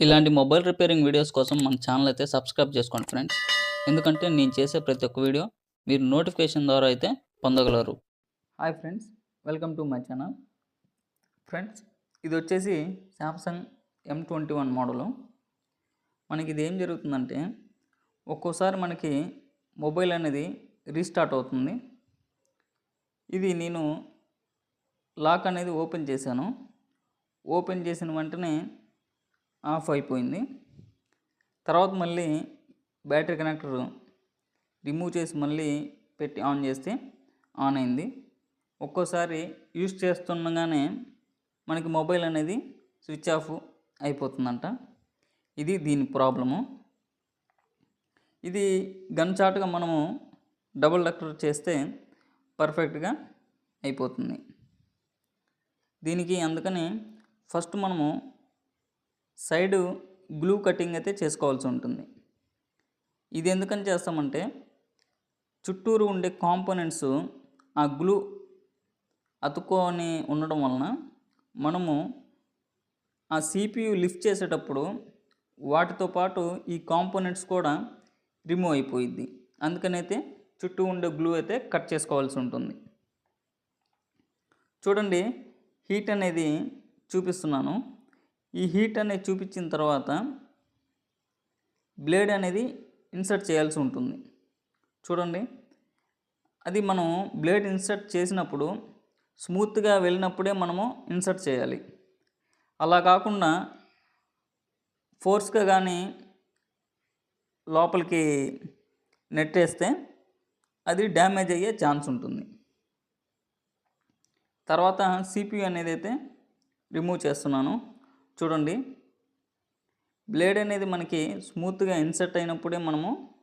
ఇలాంటి mobile repairing videos కోసం మన ఛానల్ అయితే సబ్స్క్రైబ్ చేసుకోండి ఫ్రెండ్స్. ఎందుకంటే నేను చేసే ప్రతి ఒక్క వీడియో మీరు నోటిఫికేషన్ ద్వారా అయితే పొందగలరు. Hi friends welcome to my channel. Friends ఇది వచ్చేసి Samsung M twenty one model మనకి ఇది ఏం జరుగుతుందంటే ఒక్కోసారి మనకి మొబైల్ అనేది రీస్టార్ట్ అవుతుంది. ఇది నేను లాక్ అనేది ఓపెన్ చేశాను. ఓపెన్ చేసిన వెంటనే ఆఫ్ అయిపోయింది. తర్వాత మళ్ళీ బ్యాటరీ కనెక్టర్ రిమూవ్ చేసి మళ్ళీ పెట్టి ఆన్ చేస్తే ఆన్ అయింది. ఒక్కోసారి యూస్ చేస్తుండగానే మనకి మొబైల్ అనేది స్విచ్ ఆఫ్ అయిపోతుందంట. ఇది దీని ప్రాబ్లము. ఇది గన్ చాటుగా మనము డబుల్ డక్టర్ చేస్తే పర్ఫెక్ట్గా అయిపోతుంది. దీనికి అందుకని ఫస్ట్ మనము సైడ్ గ్లూ కటింగ్ అయితే చేసుకోవాల్సి ఉంటుంది. ఇది ఎందుకని చేస్తామంటే చుట్టూరు ఉండే కాంపోనెంట్స్ ఆ గ్లూ అతుక్కొని ఉండడం వలన మనము ఆ సిపియు లిఫ్ట్ చేసేటప్పుడు వాటితో పాటు ఈ కాంపోనెంట్స్ కూడా రిమూవ్ అయిపోయిద్ది. అందుకనైతే చుట్టూ ఉండే గ్లూ అయితే కట్ చేసుకోవాల్సి ఉంటుంది. చూడండి హీట్ అనేది చూపిస్తున్నాను. ఈ హీట్ అనేది చూపించిన తర్వాత బ్లేడ్ అనేది ఇన్సర్ట్ చేయాల్సి ఉంటుంది. చూడండి. అది మనం బ్లేడ్ ఇన్సర్ట్ చేసినప్పుడు స్మూత్గా వెళ్ళినప్పుడే మనము ఇన్సర్ట్ చేయాలి. అలా కాకుండా ఫోర్స్గా కానీ లోపలికి నెట్టేస్తే అది డ్యామేజ్ అయ్యే ఛాన్స్ ఉంటుంది. తర్వాత సిపియు అనేది అయితే రిమూవ్ చేస్తున్నాను. చూడండి. బ్లేడ్ అనేది మనకి స్మూత్గా ఇన్సర్ట్ అయినప్పుడే మనము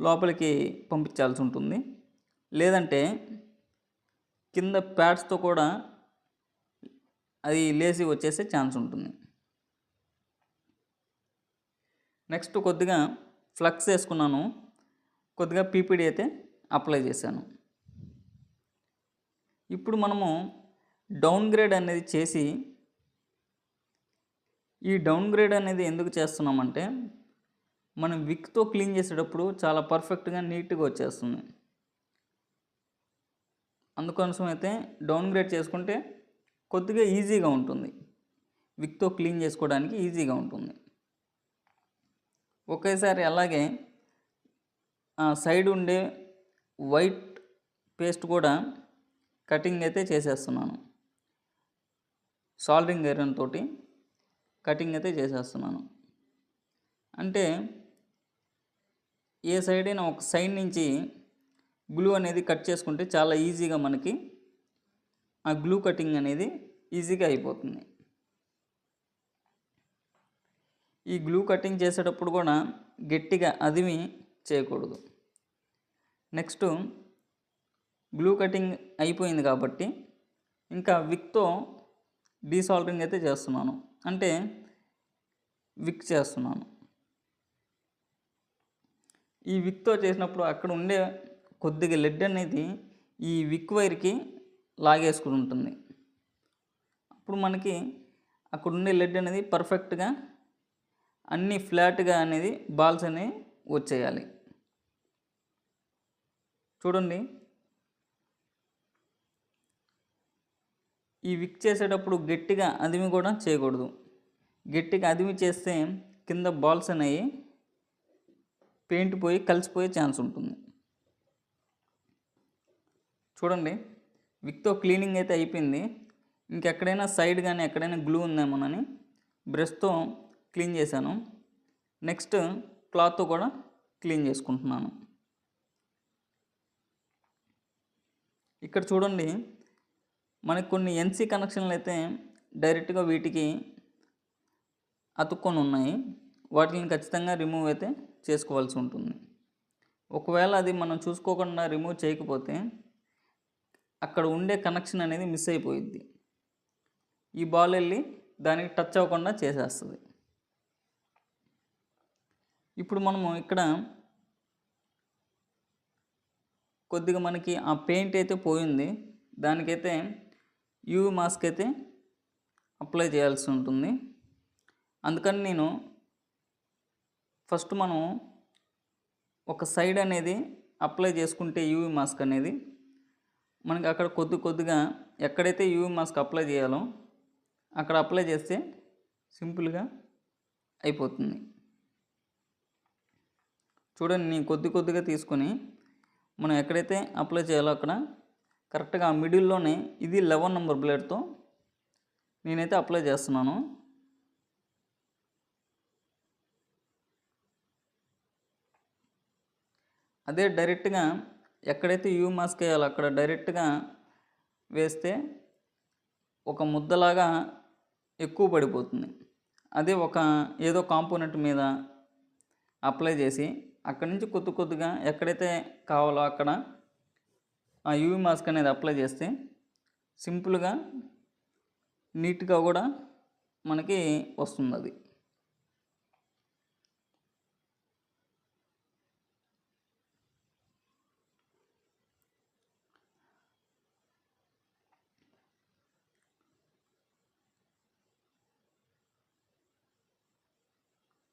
లోపలికి పంపించాల్సి ఉంటుంది. లేదంటే కింద ప్యాడ్స్తో కూడా అది లేసి వచ్చేసే ఛాన్స్ ఉంటుంది. నెక్స్ట్ కొద్దిగా ఫ్లక్స్ వేసుకున్నాను. కొద్దిగా పీపీడీ అయితే అప్లై చేశాను. ఇప్పుడు మనము డౌన్ గ్రేడ్ అనేది చేసి ఈ డౌన్ గ్రేడ్ అనేది ఎందుకు చేస్తున్నామంటే మనం విక్తో క్లీన్ చేసేటప్పుడు చాలా పర్ఫెక్ట్గా నీట్గా వచ్చేస్తుంది. అందుకోసం అయితే డౌన్ గ్రేడ్ చేసుకుంటే కొద్దిగా ఈజీగా ఉంటుంది. విక్తో క్లీన్ చేసుకోవడానికి ఈజీగా ఉంటుంది. ఒకేసారి అలాగే సైడ్ ఉండే వైట్ పేస్ట్ కూడా కటింగ్ అయితే చేసేస్తున్నాను. సాల్డింగ్ ఐరన్ తోటి కటింగ్ అయితే చేసేస్తున్నాను. అంటే ఏ సైడ్ అయినా ఒక సైడ్ నుంచి గ్లూ అనేది కట్ చేసుకుంటే చాలా ఈజీగా మనకి ఆ గ్లూ కటింగ్ అనేది ఈజీగా అయిపోతుంది. ఈ గ్లూ కటింగ్ చేసేటప్పుడు కూడా గట్టిగా అదిమి చేయకూడదు. నెక్స్ట్ గ్లూ కటింగ్ అయిపోయింది కాబట్టి ఇంకా విక్తో డీసాల్టింగ్ అయితే చేస్తున్నాను. అంటే విక్ చేస్తున్నాను. ఈ విక్తో చేసినప్పుడు అక్కడ ఉండే కొద్దిగా లెడ్ అనేది ఈ విక్ వైర్కి లాగేసుకుని ఉంటుంది. అప్పుడు మనకి అక్కడ ఉండే లెడ్ అనేది పర్ఫెక్ట్గా అన్ని ఫ్లాట్గా అనేది బాల్స్ అనేవి వచ్చేయాలి. చూడండి. ఈ విక్ చేసేటప్పుడు గట్టిగా అదిమి కూడా చేయకూడదు. గట్టిగా అదిమి చేస్తే కింద బాల్స్ అనేవి పెయింట్ పోయి కలిసిపోయే ఛాన్స్ ఉంటుంది. చూడండి విక్తో క్లీనింగ్ అయితే అయిపోయింది. ఇంకెక్కడైనా సైడ్ కానీ ఎక్కడైనా గ్లూ ఉందేమోనని బ్రష్తో క్లీన్ చేశాను. నెక్స్ట్ క్లాత్తో కూడా క్లీన్ చేసుకుంటున్నాను. ఇక్కడ చూడండి మనకు కొన్ని ఎన్సీ కనెక్షన్లు అయితే డైరెక్ట్గా వీటికి అతుక్కొని ఉన్నాయి. వాటిని ఖచ్చితంగా రిమూవ్ అయితే చేసుకోవాల్సి ఉంటుంది. ఒకవేళ అది మనం చూసుకోకుండా రిమూవ్ చేయకపోతే అక్కడ ఉండే కనెక్షన్ అనేది మిస్ అయిపోయిద్ది. ఈ బాల్ వెళ్ళి దానికి టచ్ అవ్వకుండా చేసేస్తుంది. ఇప్పుడు మనము ఇక్కడ కొద్దిగా మనకి ఆ పెయింట్ అయితే పోయింది. దానికైతే యూవి మాస్క్ అయితే అప్లై చేయాల్సి ఉంటుంది. అందుకని నేను ఫస్ట్ మనం ఒక సైడ్ అనేది అప్లై చేసుకుంటే యూవీ మాస్క్ అనేది మనకి అక్కడ కొద్ది కొద్దిగా ఎక్కడైతే యూవీ మాస్క్ అప్లై చేయాలో అక్కడ అప్లై చేస్తే సింపుల్గా అయిపోతుంది. చూడండి నేను కొద్ది కొద్దిగా తీసుకొని మనం ఎక్కడైతే అప్లై చేయాలో అక్కడ కరెక్ట్గా ఆ మిడిల్లోనే ఇది లెవెన్ నెంబర్ బ్లేడ్తో నేనైతే అప్లై చేస్తున్నాను. అదే డైరెక్ట్గా ఎక్కడైతే యూ మాస్క్ వేయాలో అక్కడ డైరెక్ట్గా వేస్తే ఒక ముద్దలాగా ఎక్కువ పడిపోతుంది. అదే ఒక ఏదో కాంపోనెంట్ మీద అప్లై చేసి అక్కడి నుంచి కొద్ది కొద్దిగా ఎక్కడైతే కావాలో అక్కడ ఆ యూవీ మాస్క్ అనేది అప్లై చేస్తే సింపుల్గా నీట్గా కూడా మనకి వస్తుంది అది.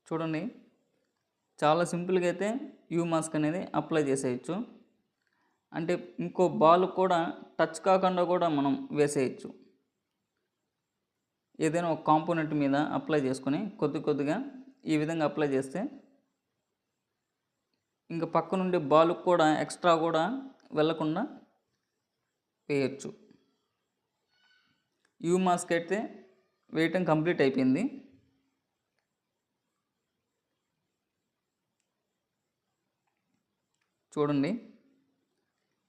చూడండి చాలా సింపుల్గా అయితే యూ మాస్క్ అనేది అప్లై చేసేయచ్చు. అంటే ఇంకో బాల్ కూడా టచ్ కాకుండా కూడా మనం వేసేయచ్చు. ఏదైనా ఒక కాంపోనెంట్ మీద అప్లై చేసుకొని కొద్ది కొద్దిగా ఈ విధంగా అప్లై చేస్తే ఇంకా పక్క నుండి బాల్ కూడా ఎక్స్ట్రా కూడా వెళ్ళకుండా వేయచ్చు. యూ మాస్క్ అయితే వేయటం కంప్లీట్ అయిపోయింది. చూడండి.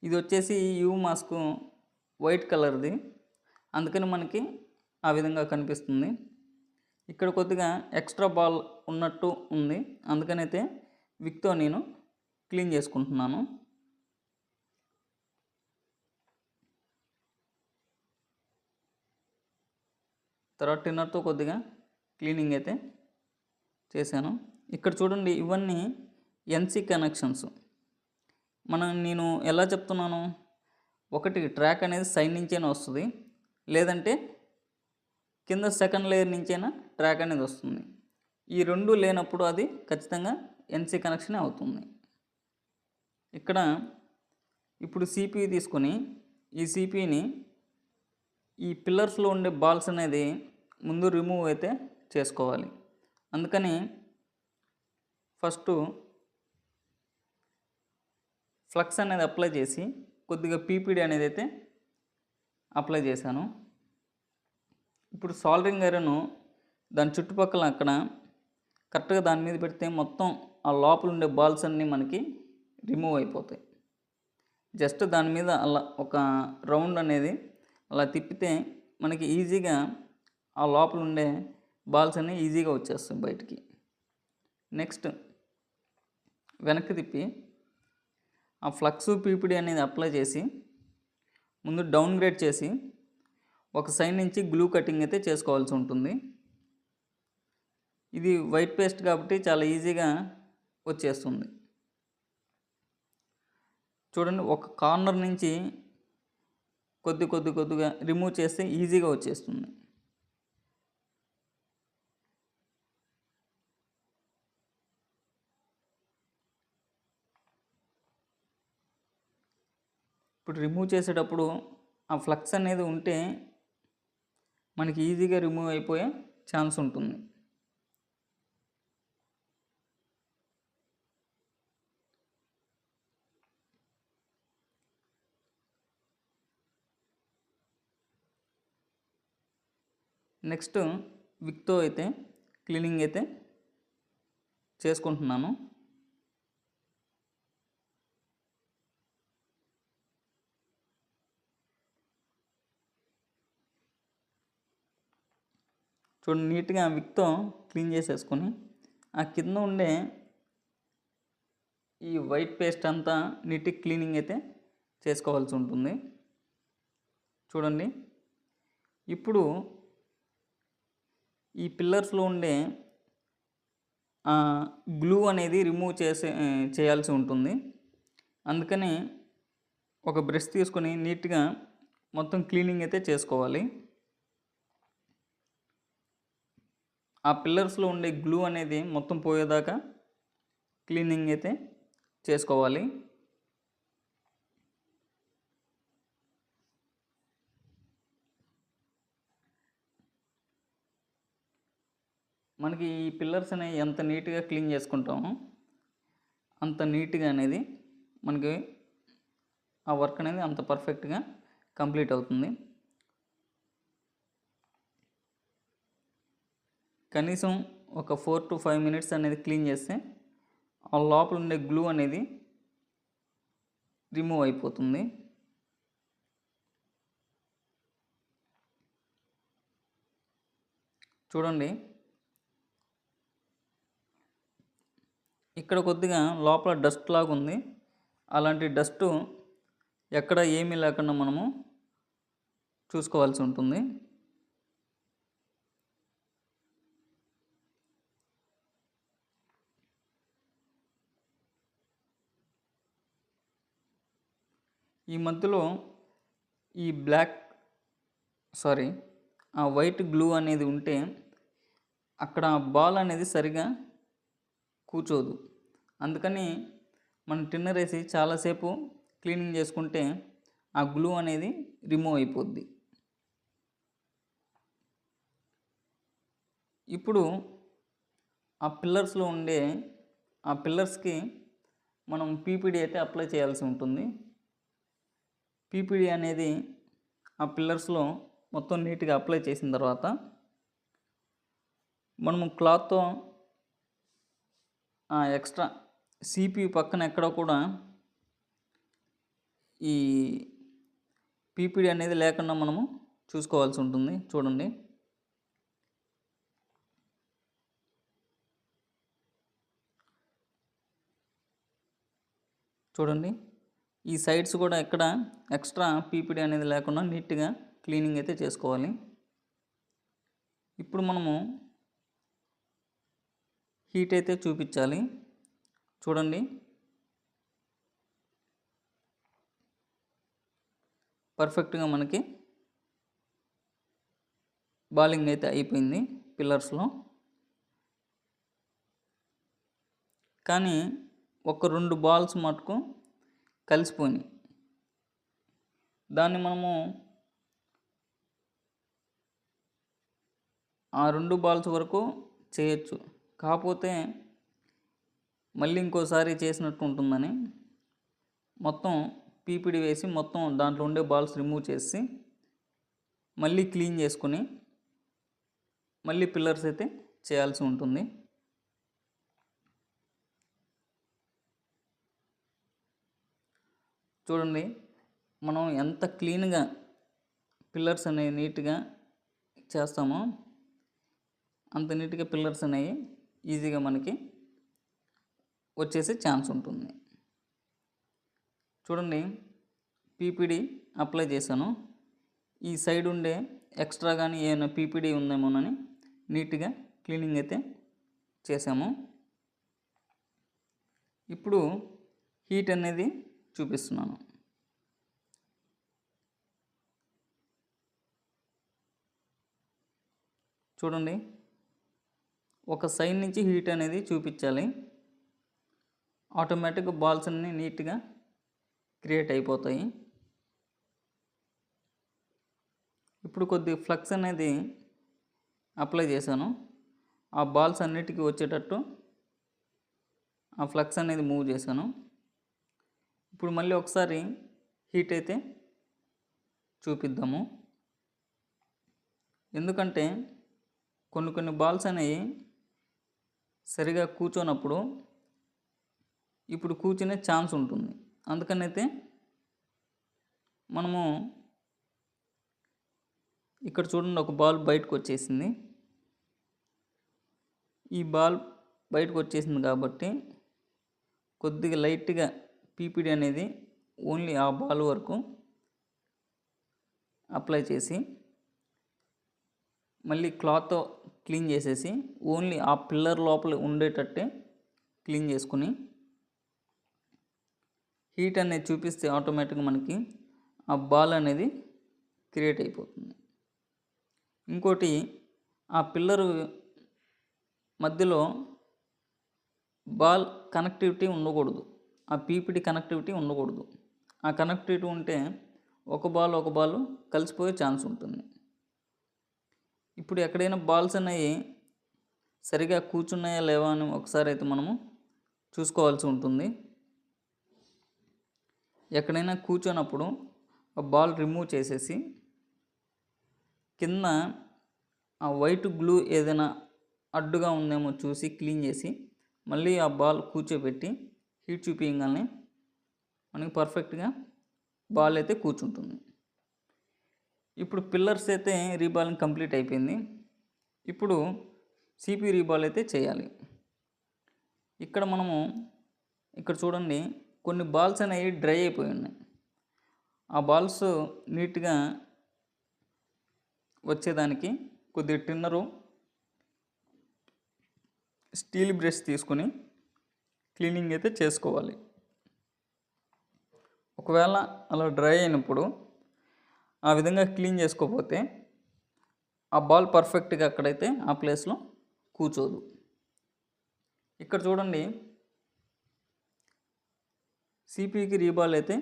ఇది వచ్చేసి యూ మాస్క్ వైట్ కలర్ది. అందుకని మనకి ఆ విధంగా కనిపిస్తుంది. ఇక్కడ కొద్దిగా ఎక్స్ట్రా బాల్ ఉన్నట్టు ఉంది. అందుకనైతే విక్తో నేను క్లీన్ చేసుకుంటున్నాను. తర్వాత టిన్నర్తో కొద్దిగా క్లీనింగ్ అయితే చేశాను. ఇక్కడ చూడండి ఇవన్నీ ఎన్సీ కనెక్షన్స్. మనం నేను ఎలా చెప్తున్నాను? ఒకటి ట్రాక్ అనేది సైడ్ నుంచైనా వస్తుంది. లేదంటే కింద సెకండ్ లేయర్ నుంచైనా ట్రాక్ అనేది వస్తుంది. ఈ రెండు లేనప్పుడు అది ఖచ్చితంగా ఎన్సీ కనెక్షన్ అవుతుంది. ఇక్కడ ఇప్పుడు సిపిఈ తీసుకొని ఈ సిపిఈని ఈ పిల్లర్స్లో ఉండే బాల్స్ అనేది ముందు రిమూవ్ అయితే చేసుకోవాలి. అందుకని ఫస్ట్ ఫ్లక్స్ అనేది అప్లై చేసి కొద్దిగా పీపీడీ అనేది అయితే అప్లై చేశాను. ఇప్పుడు సాల్డరింగ్ ఐరన్ దాని చుట్టుపక్కల అక్కడ కరెక్ట్గా దాని మీద పెడితే మొత్తం ఆ లోపల ఉండే బాల్స్ అన్నీ మనకి రిమూవ్ అయిపోతాయి. జస్ట్ దాని మీద అలా ఒక రౌండ్ అనేది అలా తిప్పితే మనకి ఈజీగా ఆ లోపల ఉండే బాల్స్ అన్నీ ఈజీగా వచ్చేస్తాయి బయటికి. నెక్స్ట్ వెనక్కి తిప్పి ఆ ఫ్లక్స్ పీపీడీ అనేది అప్లై చేసి ముందు డౌన్ గ్రేడ్ చేసి ఒక సైడ్ నుంచి గ్లూ కటింగ్ అయితే చేసుకోవాల్సి ఉంటుంది. ఇది వైట్ పేస్ట్ కాబట్టి చాలా ఈజీగా వచ్చేస్తుంది. చూడండి ఒక కార్నర్ నుంచి కొద్ది కొద్ది కొద్దిగా రిమూవ్ చేస్తే ఈజీగా వచ్చేస్తుంది. ఇప్పుడు రిమూవ్ చేసేటప్పుడు ఆ ఫ్లక్స్ అనేది ఉంటే మనకి ఈజీగా రిమూవ్ అయిపోయే ఛాన్స్ ఉంటుంది. నెక్స్ట్ విక్తో అయితే క్లీనింగ్ అయితే చేసుకుంటున్నాను. చూడండి నీట్గా విక్తో క్లీన్ చేసేసుకొని ఆ కింద ఉండే ఈ వైట్ పేస్ట్ అంతా నీట్గా క్లీనింగ్ అయితే చేసుకోవాల్సి ఉంటుంది. చూడండి. ఇప్పుడు ఈ పిల్లర్స్లో ఉండే గ్లూ అనేది రిమూవ్ చేసే చేయాల్సి ఉంటుంది. అందుకని ఒక బ్రష్ తీసుకొని నీట్గా మొత్తం క్లీనింగ్ అయితే చేసుకోవాలి. ఆ పిల్లర్స్లో ఉండే గ్లూ అనేది మొత్తం పోయేదాకా క్లీనింగ్ అయితే చేసుకోవాలి. మనకి ఈ పిల్లర్స్ అనేవి ఎంత నీట్గా క్లీన్ చేసుకుంటామో అంత నీట్గా అనేది మనకి ఆ వర్క్ అనేది అంత పర్ఫెక్ట్గా కంప్లీట్ అవుతుంది. కనీసం ఒక ఫోర్ టు ఫైవ్ మినిట్స్ అనేది క్లీన్ చేస్తే ఆ లోపల ఉండే గ్లూ అనేది రిమూవ్ అయిపోతుంది. చూడండి. ఇక్కడ కొద్దిగా లోపల డస్ట్ లాగా ఉంది. అలాంటి డస్ట్ ఎక్కడ ఏమీ లేకుండా మనము చూసుకోవాల్సి ఉంటుంది. ఈ మధ్యలో ఈ బ్లాక్ సారీ ఆ వైట్ గ్లూ అనేది ఉంటే అక్కడ బాల్ అనేది సరిగా కూర్చోదు. అందుకని మనం టిన్నర్ వేసి చాలాసేపు క్లీనింగ్ చేసుకుంటే ఆ గ్లూ అనేది రిమూవ్ అయిపోద్ది. ఇప్పుడు ఆ పిల్లర్స్లో ఉండే ఆ పిల్లర్స్కి మనం పీపీడీ అయితే అప్లై చేయాల్సి ఉంటుంది. పీపీడీ అనేది ఆ పిల్లర్స్లో మొత్తం నీట్గా అప్లై చేసిన తర్వాత మనము క్లాత్తో ఎక్స్ట్రా సిపి పక్కన ఎక్కడ కూడా ఈ పీపీడీ అనేది లేకుండా మనము చూసుకోవాల్సి ఉంటుంది. చూడండి. చూడండి. ఈ సైడ్స్ కూడా ఎక్కడ ఎక్స్ట్రా పీపీడీ అనేది లేకుండా నీట్గా క్లీనింగ్ అయితే చేసుకోవాలి. ఇప్పుడు మనము హీట్ అయితే చూపించాలి. చూడండి. పర్ఫెక్ట్గా మనకి బాలింగ్ అయితే అయిపోయింది పిల్లర్స్లో. కానీ ఒక రెండు బాల్స్ మటుకు కలిసిపోయినాయి దాన్ని మనము ఆ రెండు బాల్స్ వరకు చేయొచ్చు. కాకపోతే మళ్ళీ ఇంకోసారి చేసినట్టు ఉంటుందని మొత్తం పీపిడి వేసి మొత్తం దాంట్లో ఉండే బాల్స్ రిమూవ్ చేసి మళ్ళీ క్లీన్ చేసుకొని మళ్ళీ పిల్లర్స్ అయితే చేయాల్సి ఉంటుంది. చూడండి మనం ఎంత క్లీన్గా పిల్లర్స్ అనేవి నీట్గా చేస్తామో అంత నీట్గా పిల్లర్స్ అనేవి ఈజీగా మనకి వచ్చేసే ఛాన్స్ ఉంటుంది. చూడండి పీపీడి అప్లై చేశాను. ఈ సైడ్ ఉండే ఎక్స్ట్రా కానీ ఏమైనా పీపీడీ ఉందేమోనని నీట్గా క్లీనింగ్ అయితే చేసాము ఇప్పుడు హీట్ అనేది చూపిస్తున్నాను. చూడండి. ఒక సైడ్ నుంచి హీట్ అనేది చూపించాలి. ఆటోమేటిక్గా బాల్స్ అన్నీ నీట్గా క్రియేట్ అయిపోతాయి. ఇప్పుడు కొద్ది ఫ్లక్స్ అనేది అప్లై చేశాను. ఆ బాల్స్ అన్నిటికీ వచ్చేటట్టు ఆ ఫ్లక్స్ అనేది మూవ్ చేశాను. ఇప్పుడు మళ్ళీ ఒకసారి హీట్ అయితే చూపిద్దాము. ఎందుకంటే కొన్ని కొన్ని బాల్స్ అనేవి సరిగా కూర్చోనప్పుడు ఇప్పుడు కూర్చునే ఛాన్స్ ఉంటుంది. అందుకనైతే మనము ఇక్కడ చూడండి ఒక బాల్ బయటకు వచ్చేసింది. ఈ బాల్ బయటకు వచ్చేసింది కాబట్టి కొద్దిగా లైట్గా పీపీడీ అనేది ఓన్లీ ఆ బాల్ వరకు అప్లై చేసి మళ్ళీ క్లాత్ క్లీన్ చేసేసి ఓన్లీ ఆ పిల్లర్ లోపల ఉండేటట్టే క్లీన్ చేసుకుని హీట్ అనేది చూపిస్తే ఆటోమేటిక్గా మనకి ఆ బాల్ అనేది క్రియేట్ అయిపోతుంది. ఇంకోటి ఆ పిల్లరు మధ్యలో బాల్ కనెక్టివిటీ ఉండకూడదు. ఆ పీపీటీ కనెక్టివిటీ ఉండకూడదు. ఆ కనెక్టివిటీ ఉంటే ఒక బాల్ ఒక బాల్ కలిసిపోయే ఛాన్స్ ఉంటుంది. ఇప్పుడు ఎక్కడైనా బాల్స్ అనేవి సరిగా కూర్చున్నాయా లేవా అని ఒకసారి అయితే మనము చూసుకోవాల్సి ఉంటుంది. ఎక్కడైనా కూర్చున్నప్పుడు ఆ బాల్ రిమూవ్ చేసేసి కింద ఆ వైట్ గ్లూ ఏదైనా అడ్డుగా ఉందేమో చూసి క్లీన్ చేసి మళ్ళీ ఆ బాల్ కూర్చోబెట్టి హీట్ చూపించగానే మనకి పర్ఫెక్ట్గా బాల్ అయితే కూర్చుంటుంది. ఇప్పుడు పిల్లర్స్ అయితే రీబాలింగ్ కంప్లీట్ అయిపోయింది. ఇప్పుడు సిపి రీబాల్ అయితే చేయాలి. ఇక్కడ మనము ఇక్కడ చూడండి కొన్ని బాల్స్ అనేవి డ్రై అయిపోయి ఉన్నాయి. ఆ బాల్స్ నీట్గా వచ్చేదానికి కొద్దిగా టిన్నరు స్టీల్ బ్రష్ తీసుకొని క్లీనింగ్ అయితే చేసుకోవాలి. ఒకవేళ అలా డ్రై అయినప్పుడు ఆ విధంగా క్లీన్ చేసుకోకపోతే ఆ బాల్ పర్ఫెక్ట్గా అక్కడైతే ఆ ప్లేస్లో కూర్చోదు. ఇక్కడ చూడండి సిపికి రీబాల్ అయితే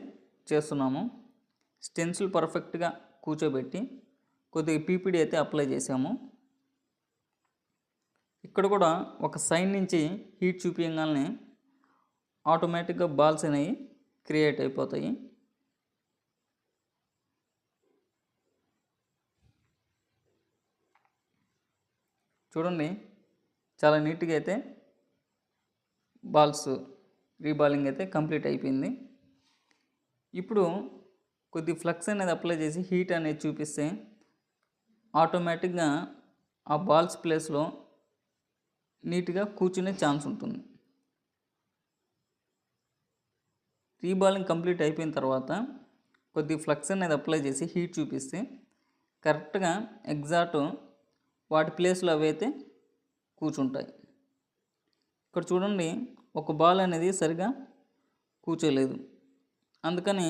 చేస్తున్నాము. స్టెన్సిల్ పర్ఫెక్ట్గా కూర్చోబెట్టి కొద్దిగా పీపీడీ అయితే అప్లై చేసాము ఇక్కడ కూడా ఒక సైడ్ నుంచి హీట్ చూపించగానే ఆటోమేటిక్గా బాల్స్ అనేవి క్రియేట్ అయిపోతాయి. చూడండి చాలా నీట్గా అయితే బాల్స్ రీబాలింగ్ అయితే కంప్లీట్ అయిపోయింది. ఇప్పుడు కొద్ది ఫ్లక్స్ అనేది అప్లై చేసి హీట్ అనేది చూపిస్తే ఆటోమేటిక్గా ఆ బాల్స్ ప్లేస్లో నీట్గా కూర్చునే ఛాన్స్ ఉంటుంది. రీబాలింగ్ కంప్లీట్ అయిపోయిన తర్వాత కొద్ది ఫ్లక్స్ అనేది అప్లై చేసి హీట్ చూపిస్తే కరెక్ట్గా ఎగ్జాక్ట్ వాటి ప్లేస్లో అవి అయితే కూర్చుంటాయి. ఇక్కడ చూడండి ఒక బాల్ అనేది సరిగా కూర్చోలేదు. అందుకని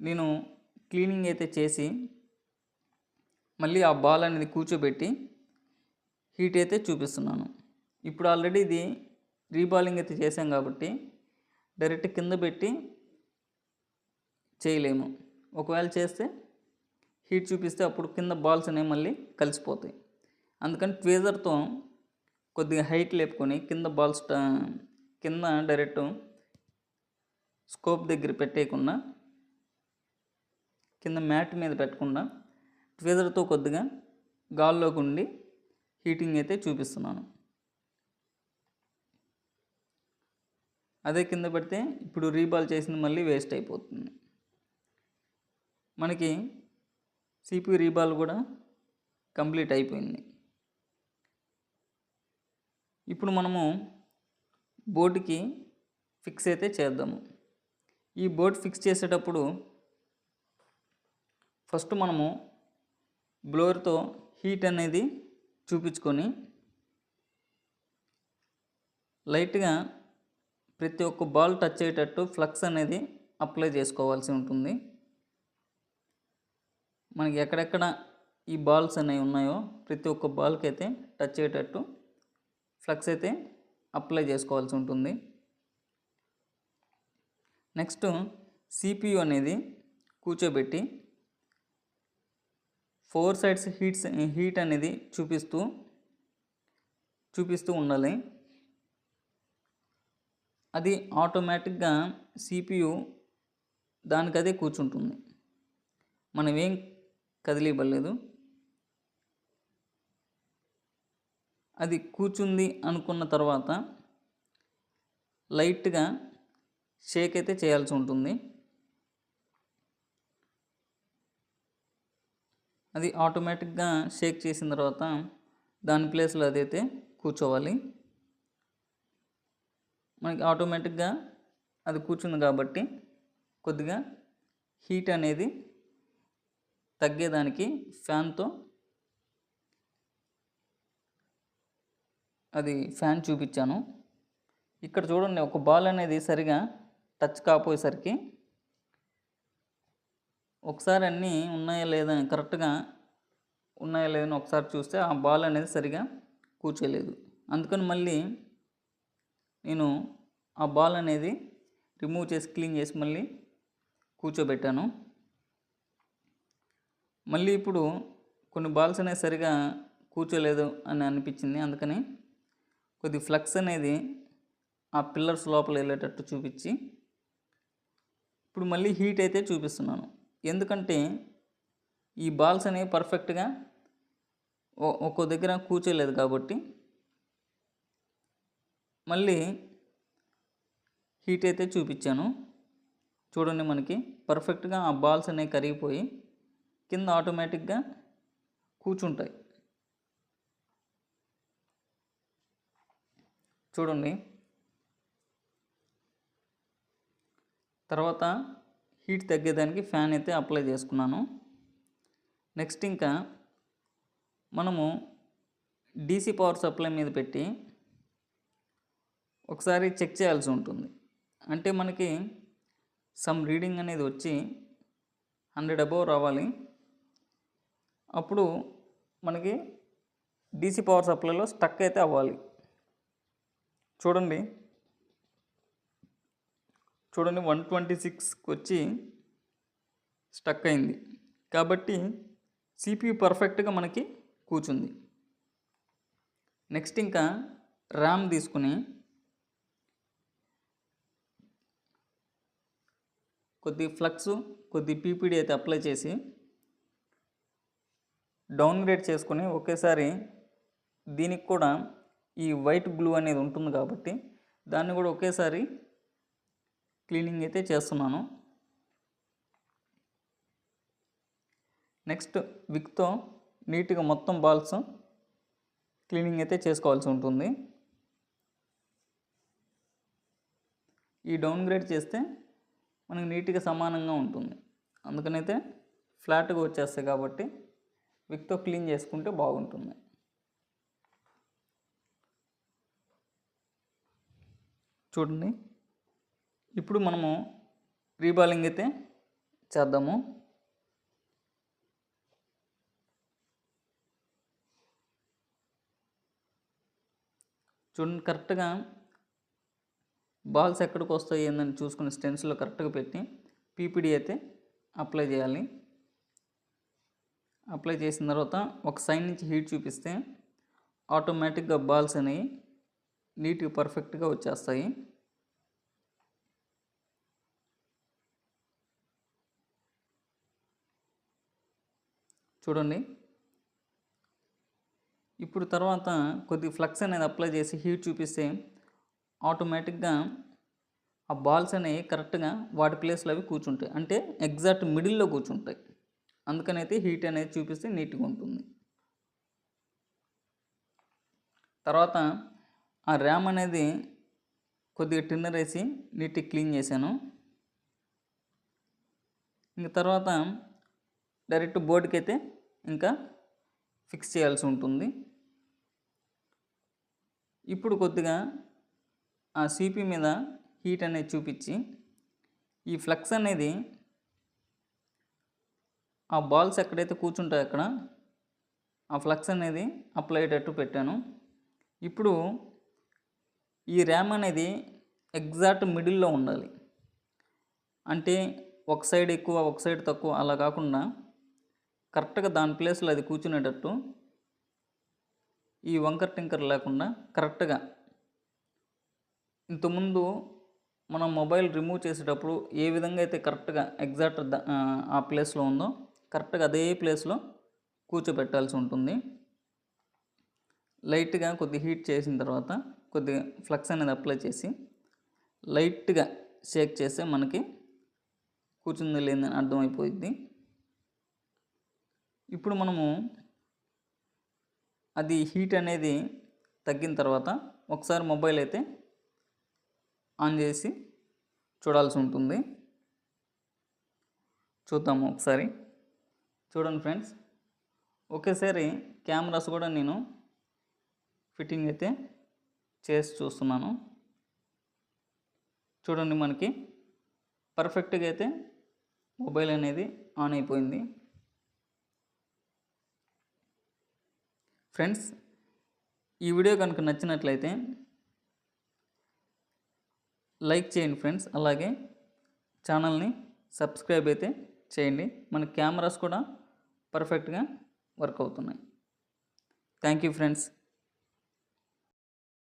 నేను క్లీనింగ్ అయితే చేసి మళ్ళీ ఆ బాల్ అనేది కూర్చోబెట్టి హీట్ అయితే చూపిస్తున్నాను. ఇప్పుడు ఆల్రెడీ ఇది రీబాలింగ్ అయితే చేసాం కాబట్టి డైరెక్ట్ కింద పెట్టి చేయలేము. ఒకవేళ చేస్తే హీట్ చూపిస్తే అప్పుడు కింద బాల్స్ అనేవి మళ్ళీ కలిసిపోతాయి. అందుకని ట్వేజర్తో కొద్దిగా హైట్ లేపుకొని కింద బాల్స్ కింద డైరెక్ట్ స్కోప్ దగ్గర పెట్టేయకుండా కింద మ్యాట్ మీద పెట్టకుండా ట్వేజర్తో కొద్దిగా గాల్లోకి ఉండి హీటింగ్ అయితే చూపిస్తున్నాను. అదే కింద పడితే ఇప్పుడు రీబాల్ చేసింది మళ్ళీ వేస్ట్ అయిపోతుంది. మనకి సిపి రీబాల్ కూడా కంప్లీట్ అయిపోయింది. ఇప్పుడు మనము బోర్డుకి ఫిక్స్ అయితే చేద్దాము. ఈ బోర్డ్ ఫిక్స్ చేసేటప్పుడు ఫస్ట్ మనము బ్లోర్తో హీట్ అనేది చూపించుకొని లైట్గా ప్రతి ఒక్క బాల్ టచ్ అయ్యేటట్టు ఫ్లక్స్ అనేది అప్లై చేసుకోవాల్సి ఉంటుంది. మనకి ఎక్కడెక్కడ ఈ బాల్స్ అనేవి ఉన్నాయో ప్రతి ఒక్క బాల్కి అయితే టచ్ అయ్యేటట్టు ఫ్లక్స్ అయితే అప్లై చేసుకోవాల్సి ఉంటుంది. నెక్స్ట్ సిపియు అనేది కూర్చోబెట్టి ఫోర్ సైడ్స్ హీట్స్ హీట్ అనేది చూపిస్తూ చూపిస్తూ ఉండాలి. అది ఆటోమేటిక్గా సిపియు దానికదే కూర్చుంటుంది. మనం ఏం కదిలివ్వలేదు. అది కూర్చుంది అనుకున్న తర్వాత లైట్గా షేక్ అయితే చేయాల్సి ఉంటుంది. అది ఆటోమేటిక్గా షేక్ చేసిన తర్వాత దాని ప్లేస్లో అదైతే కూర్చోవాలి. మనకి ఆటోమేటిక్గా అది కూర్చుంది కాబట్టి కొద్దిగా హీట్ అనేది తగ్గేదానికి ఫ్యాన్తో అది ఫ్యాన్ చూపించాను. ఇక్కడ చూడండి ఒక బాల్ అనేది సరిగా టచ్ కాపోయేసరికి ఒకసారి అన్నీ ఉన్నాయా లేదా అని కరెక్ట్గా ఉన్నాయా లేదని ఒకసారి చూస్తే ఆ బాల్ అనేది సరిగా కూర్చోలేదు. అందుకని మళ్ళీ నేను ఆ బాల్ అనేది రిమూవ్ చేసి క్లీన్ చేసి మళ్ళీ కూర్చోబెట్టాను. మళ్ళీ ఇప్పుడు కొన్ని బాల్స్ అనేవి సరిగా కూర్చోలేదు అని అనిపించింది. అందుకని కొద్ది ఫ్లక్స్ అనేది ఆ పిల్లర్స్ లోపల వెళ్ళేటట్టు చూపించి ఇప్పుడు మళ్ళీ హీట్ అయితే చూపిస్తున్నాను. ఎందుకంటే ఈ బాల్స్ అనేవి పర్ఫెక్ట్గా ఒ- ఒక్కో దగ్గర కూర్చోలేదు కాబట్టి మళ్ళీ హీట్ అయితే చూపించాను. చూడండి మనకి పర్ఫెక్ట్గా ఆ బాల్స్ అనేవి కరిగిపోయి కింద ఆటోమేటిక్గా కూర్చుంటాయి. చూడండి. తర్వాత హీట్ తగ్గేదానికి ఫ్యాన్ అయితే అప్లై చేసుకున్నాను. నెక్స్ట్ ఇంకా మనము డీసీ పవర్ సప్లై మీద పెట్టి ఒకసారి చెక్ చేయాల్సి ఉంటుంది. అంటే మనకి సమ్ రీడింగ్ అనేది వచ్చి హండ్రెడ్ అబవ్ రావాలి. అప్పుడు మనకి డీసీ పవర్ సప్లైలో స్టక్ అయితే అవ్వాలి. చూడండి. చూడండి వన్ ట్వంటీ సిక్స్కి వచ్చి స్టక్ అయింది. కాబట్టి సిపియు పర్ఫెక్ట్గా మనకి కూర్చుంది. నెక్స్ట్ ఇంకా ర్యామ్ తీసుకుని కొద్ది ఫ్లక్స్ కొద్ది పీపీడీ అయితే అప్లై చేసి డౌన్ గ్రేడ్ చేసుకొని ఒకేసారి దీనికి కూడా ఈ వైట్ గ్లూ అనేది ఉంటుంది కాబట్టి దాన్ని కూడా ఒకేసారి క్లీనింగ్ అయితే చేస్తున్నాను. నెక్స్ట్ విక్తో నీట్గా మొత్తం బాల్స్ క్లీనింగ్ అయితే చేసుకోవాల్సి ఉంటుంది. ఈ డౌన్ గ్రేడ్ చేస్తే మనకి నీట్గా సమానంగా ఉంటుంది. అందుకనైతే ఫ్లాట్గా వచ్చేస్తాయి కాబట్టి విక్తో క్లీన్ చేసుకుంటే బాగుంటుంది. చూడండి. ఇప్పుడు మనము రీబాలింగ్ అయితే చేద్దాము. చూడండి కరెక్ట్గా బాల్స్ ఎక్కడికి వస్తాయి ఏందని చూసుకుని స్టెన్స్లో కరెక్ట్గా పెట్టి పీపీడీ అయితే అప్లై చేయాలి. అప్లై చేసిన తర్వాత ఒక సైడ్ నుంచి హీట్ చూపిస్తే ఆటోమేటిక్గా బాల్స్ అనేవి నీట్గా పర్ఫెక్ట్గా వచ్చేస్తాయి. చూడండి. ఇప్పుడు తర్వాత కొద్ది ఫ్లక్స్ అనేది అప్లై చేసి హీట్ చూపిస్తే ఆటోమేటిక్గా ఆ బాల్స్ అనేవి కరెక్ట్గా వాటి ప్లేస్లో అవి కూర్చుంటాయి. అంటే ఎగ్జాక్ట్ మిడిల్లో కూర్చుంటాయి. అందుకనైతే హీట్ అనేది చూపిస్తే నీట్గా ఉంటుంది. తర్వాత ఆ ర్యామ్ అనేది కొద్దిగా టిన్నర్ వేసి నీట్గా క్లీన్ చేశాను. ఇంక తర్వాత డైరెక్ట్ బోర్డుకి అయితే ఇంకా ఫిక్స్ చేయాల్సి ఉంటుంది. ఇప్పుడు కొద్దిగా ఆ సిపి మీద హీట్ అనేది చూపించి ఈ ఫ్లక్స్ అనేది ఆ బాల్స్ ఎక్కడైతే కూర్చుంటాయో అక్కడ ఆ ఫ్లక్స్ అనేది అప్లై అయ్యేటట్టు పెట్టాను. ఇప్పుడు ఈ ర్యామ్ అనేది ఎగ్జాక్ట్ మిడిల్లో ఉండాలి. అంటే ఒక సైడ్ ఎక్కువ ఒక సైడ్ తక్కువ అలా కాకుండా కరెక్ట్గా దాని ప్లేస్లో అది కూర్చునేటట్టు ఈ వంకర్ టింకర్ లేకుండా కరెక్ట్గా ఇంతకుముందు మనం మొబైల్ రిమూవ్ చేసేటప్పుడు ఏ విధంగా అయితే కరెక్ట్గా ఎగ్జాక్ట్ ఆ, ఆ ప్లేస్లో ఉందో కరెక్ట్గా అదే ప్లేస్లో కూర్చోబెట్టాల్సి ఉంటుంది. లైట్గా కొద్ది హీట్ చేసిన తర్వాత కొద్దిగా ఫ్లక్స్ అనేది అప్లై చేసి లైట్గా షేక్ చేస్తే మనకి కూర్చుంది లేదని అర్థమైపోయింది ఇప్పుడు మనము అది హీట్ అనేది తగ్గిన తర్వాత ఒకసారి మొబైల్ అయితే ఆన్ చేసి చూడాల్సి ఉంటుంది. చూద్దాము ఒకసారి. చూడండి ఫ్రెండ్స్ ఒకేసారి కెమెరాస్ కూడా నేను ఫిట్టింగ్ అయితే చేసి చూస్తున్నాను. చూడండి మనకి పర్ఫెక్ట్గా అయితే మొబైల్ అనేది ఆన్ అయిపోయింది. ఫ్రెండ్స్ ఈ వీడియో కనుక నచ్చినట్లయితే లైక్ చేయండి ఫ్రెండ్స్. అలాగే ఛానల్ని సబ్స్క్రైబ్ అయితే చేయండి. మన కెమెరాస్ కూడా పర్ఫెక్ట్గా వర్క్ అవుతున్నాయి. Thank you friends.